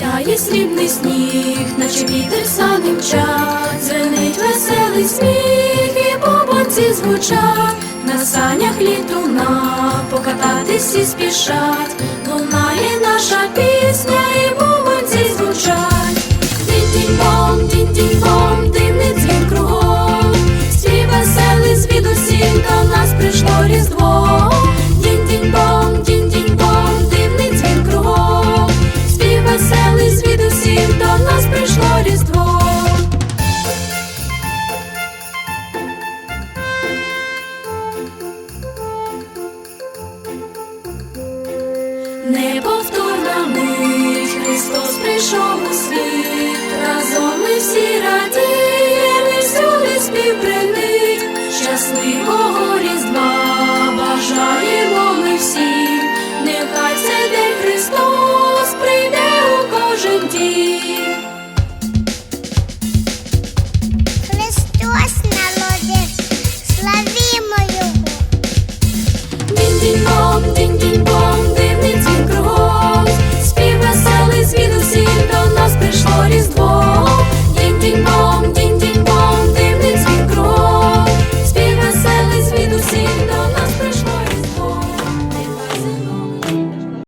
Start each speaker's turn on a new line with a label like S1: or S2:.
S1: Сяє срібний сніг, наче вітер сани мчать, Звенить веселий сміх, і бубонці звучать, на санях літуна, покататись і спішать, лунає наша пісня, Неповторна мить Христос прийшов у світ, разом ми всі радіємо, і всюди співпринить, щасливого різдва бажаємо ми всі, нехай цей день Христос прийде у кожен дім.
S2: Христос народив, славімо Його.
S1: Дінь-дінь-бом, дінь-дінь-бом see